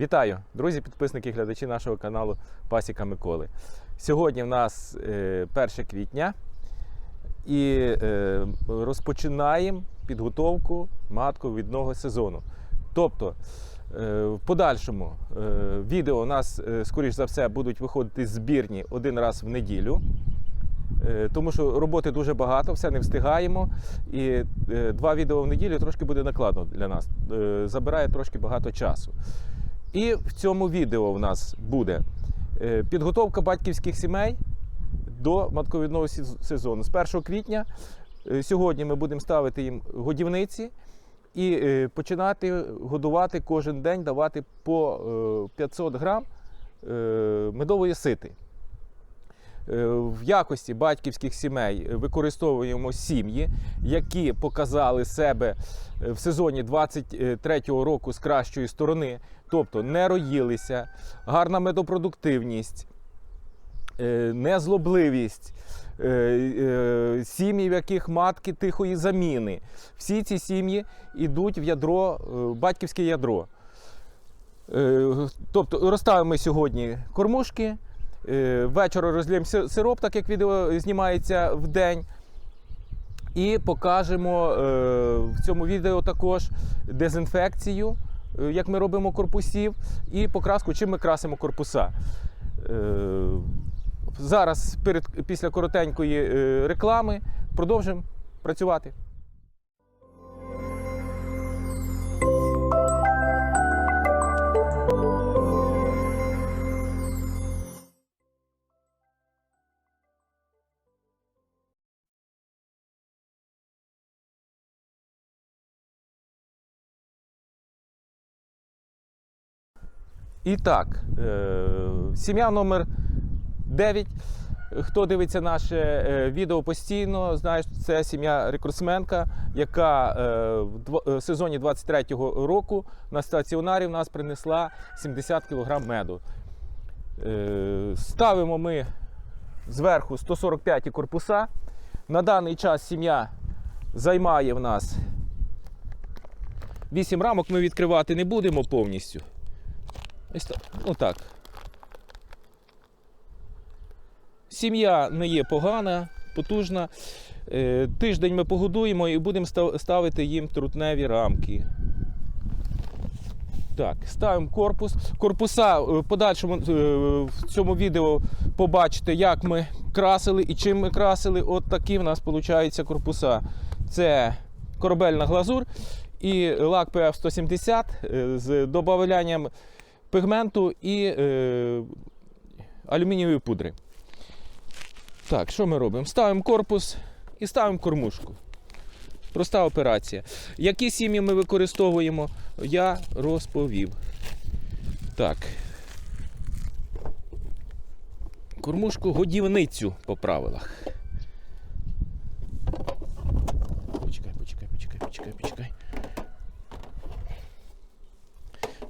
Вітаю, друзі, підписники, глядачі нашого каналу Пасіка Миколи. Сьогодні в нас е, 1 квітня і е, розпочинаємо підготовку матковідного сезону. Тобто, е, в подальшому е, відео у нас, е, скоріш за все, будуть виходити збірні один раз в неділю. Е, Тому що роботи дуже багато, все не встигаємо. І е, два відео в неділю трошки буде накладно для нас. Е, Забирає трошки багато часу. І в цьому відео в нас буде е, підготовка батьківських сімей до матковідного сезону. З 1 квітня е, сьогодні ми будемо ставити їм годівниці і е, починати годувати кожен день, давати по е, 500 грам медової сити. Е, В якості батьківських сімей використовуємо сім'ї, які показали себе е, в сезоні 23-го року з кращої сторони, тобто не роїлися, гарна медопродуктивність, е, незлобливість, сім'ї, в яких матки тихої заміни. Всі ці сім'ї йдуть в ядро, батьківське ядро. Тобто розставимо сьогодні кормушки. Е, Ввечері розлємо сироп, так як відео знімається в день. І покажемо е, в цьому відео також дезінфекцію, е, як ми робимо корпусів, і покраску, чим ми красимо корпуса. Е, Зараз, після коротенької е, реклами, продовжимо працювати. І так, е, сім'я номер 9. Хто дивиться наше е, відео постійно, знає, що це сім'я рекордсменка, яка е, в сезоні 23-го року на стаціонарі в нас принесла 70 кг меду. Ставимо ми зверху 145 корпуса. На даний час сім'я займає в нас 8 рамок. Ми відкривати не будемо повністю. Ну так. Сім'я не є погана, потужна. Е, Тиждень ми погодуємо і будемо ставити їм трутневі рамки. Так, ставимо корпус. Корпуса е, в подальшому е, в цьому відео побачите, як ми красили і чим ми красили. От такі в нас виходять корпуса. Це корабельна глазур і лак PF 170 е, з додаванням пігменту і е, алюмінієвої пудри. Так, що ми робимо? Ставимо корпус і ставимо кормушку. Проста операція. Які сім'ї ми використовуємо, я розповів. Так. Кормушку годівницю по правилах. Почекай, почекай, почекай, почекай, почекай.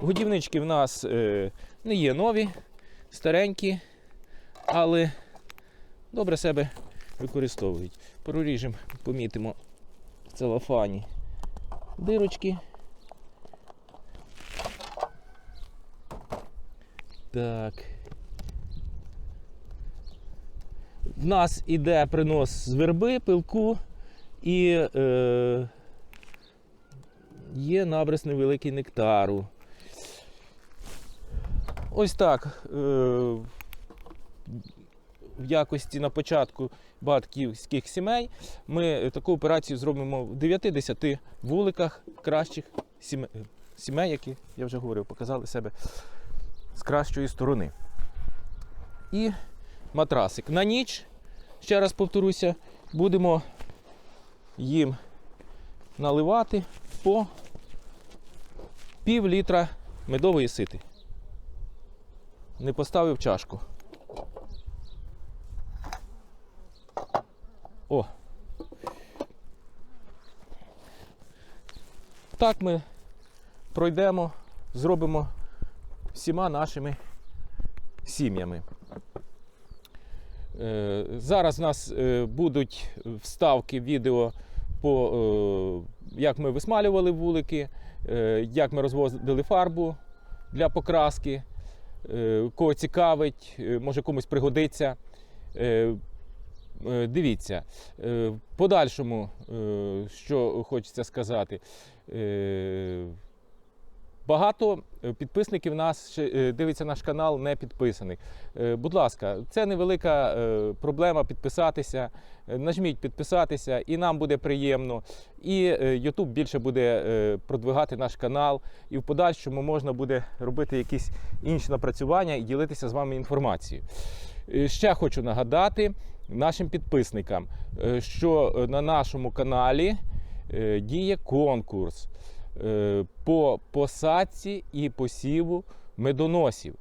Годівнички в нас е, не є нові, старенькі, але добре себе використовують. Проріжемо, помітимо в целофані дирочки. Так. В нас іде принос з верби, пилку і е, є набрис невеликий нектару. Ось так. Е, в якості на початку батьківських сімей ми таку операцію зробимо в 9-10 вуликах кращих сімей, які, я вже говорив, показали себе з кращої сторони. І матрасик. На ніч, ще раз повторюся, будемо їм наливати по пів літра медової сити. Не поставив чашку. О. Так ми пройдемо, зробимо всіма нашими сім'ями. Е, Зараз у нас е, будуть вставки відео по е, як ми висмалювали вулики, як ми розвозили фарбу, для покраски. Е, Кого цікавить, е, може комусь пригодиться. Е, Дивіться, в подальшому, що хочеться сказати, багато е, підписників нас е, дивиться наш канал не підписаних. Е, Будь ласка, це невелика проблема підписатися. Нажміть підписатися, і нам буде приємно. І YouTube більше буде продвигати наш канал, і в подальшому можна буде робити якісь інші напрацювання і ділитися з вами інформацією. Ще хочу нагадати нашим підписникам, що на нашому каналі діє конкурс по посадці і посіву медоносів.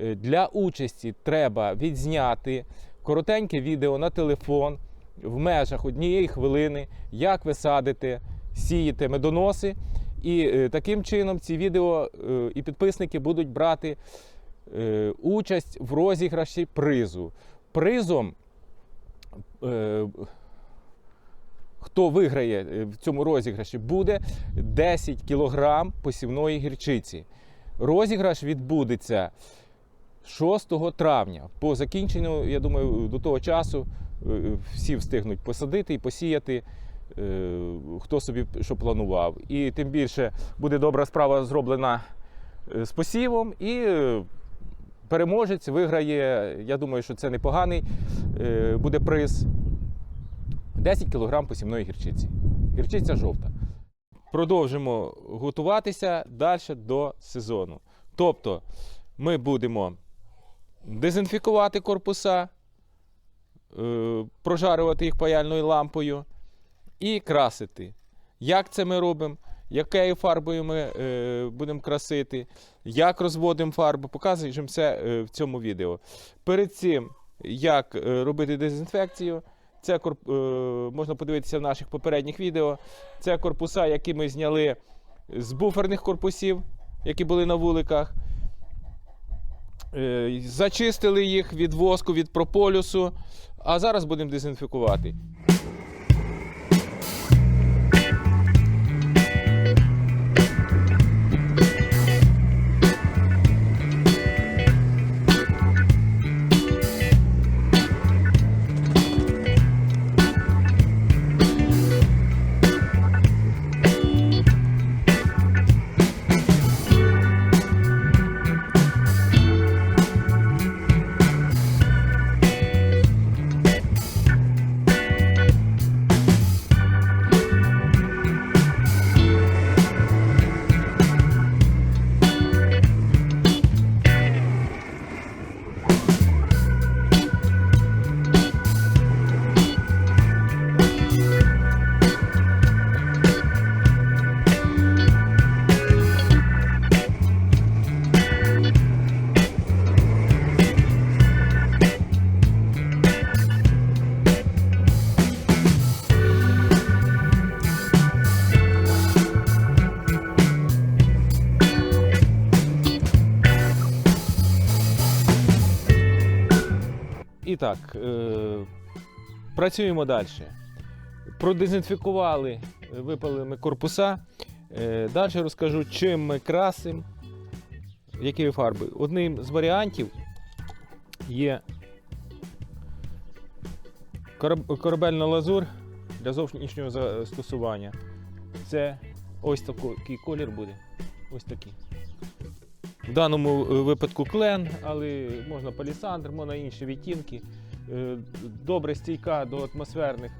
Е, Для участі треба відзняти коротеньке відео на телефон в межах однієї хвилини, як ви садите, сієте медоноси. І е, таким чином ці відео е, і підписники будуть брати е, участь в розіграші призу. Призом, е, хто виграє е, в цьому розіграші, буде 10 кг посівної гірчиці. Розіграш відбудеться 6 травня. По закінченню, я думаю, до того часу е, всі встигнуть посадити і посіяти. е, Хто собі що планував. І тим більше буде добра справа зроблена е, з посівом, і е, переможець виграє. Я думаю, що це непоганий е, буде приз. 10 кг посівної гірчиці. Гірчиця жовта. Продовжимо готуватися далі до сезону. Тобто ми будемо дезінфікувати корпуса, е, прожарювати їх паяльною лампою і красити. Як це ми робимо? Якою фарбою ми е, будемо красити, як розводимо фарбу, показуємо все е, в цьому відео. Перед цим, як е, робити дезінфекцію, це е, можна подивитися в наших попередніх відео. Це корпуса, які ми зняли з буферних корпусів, які були на вуликах. Е, Зачистили їх від воску, від прополюсу. А зараз будемо дезінфікувати. Так, е, працюємо далі. Продезінфікували, е, випали ми корпуса. Е, далі розкажу, чим ми красимо, які фарби. Одним з варіантів є корабельна лазур для зовнішнього застосування. Це ось такий колір буде. Ось такий. В даному е, випадку клен, але можна палісандр, можна інші відтінки. Е, Добре стійка до атмосферних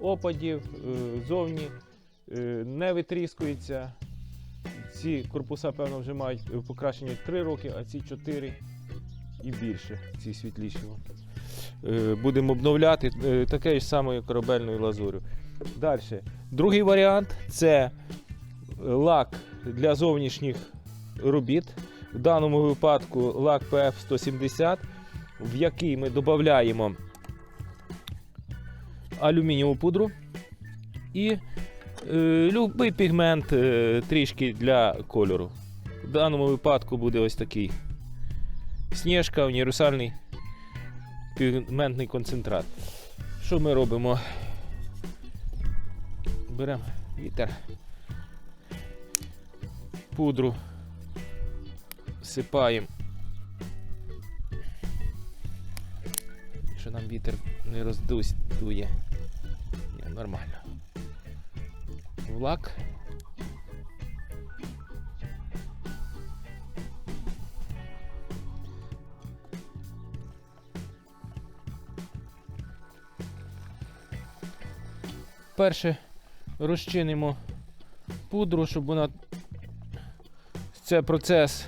опадів, е, зовні не витріскується. Ці корпуса, певно, вже мають покращення 3 роки, а ці 4 і більше, ці світліші. Будемо обновляти е, такою ж самою корабельною лазурю. Далі. Другий варіант це лак для зовнішніх робіт. В даному випадку лак PF 170, в який ми додаємо алюмінієву пудру і е, любий пігмент е, трішки для кольору. В даному випадку буде ось такий сніжка, універсальний пігментний концентрат. Що ми робимо? Беремо вітер, пудру всипаємо. Що нам вітер не роздусь дує. Ні, нормально. В лак. Перше розчинимо пудру, щоб вона. Це процес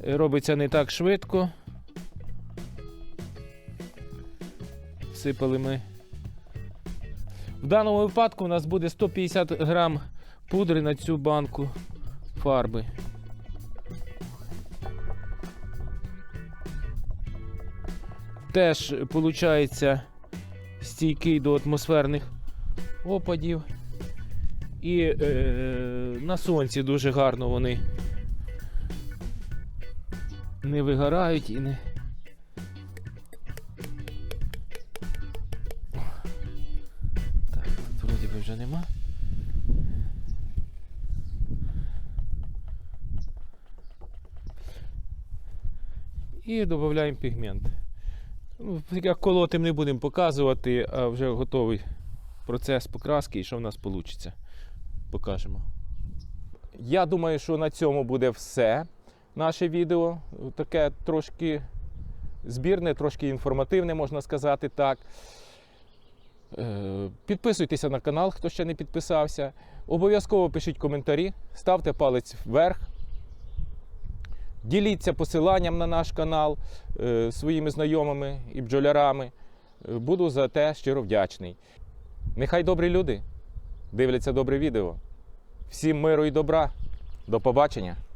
робиться не так швидко. Всипали ми. В даному випадку у нас буде 150 грам пудри на цю банку фарби. Теж виходить стійкий до атмосферних опадів. І е, на сонці дуже гарно вони не вигорають і не. Так, тут вроді би вже нема. І додаємо пігмент. Ну, Як колотим не будемо показувати, а вже готовий процес покраски і що в нас вийде. Покажемо. Я думаю, що на цьому буде все. Наше відео. Таке трошки збірне, трошки інформативне, можна сказати так. Е, Підписуйтеся на канал, хто ще не підписався. Обов'язково пишіть коментарі, ставте палець вверх. Діліться посиланням на наш канал е, своїми знайомими і бджолярами. Е, Буду за те щиро вдячний. Нехай добрі люди дивляться добре відео. Всім миру і добра. До побачення!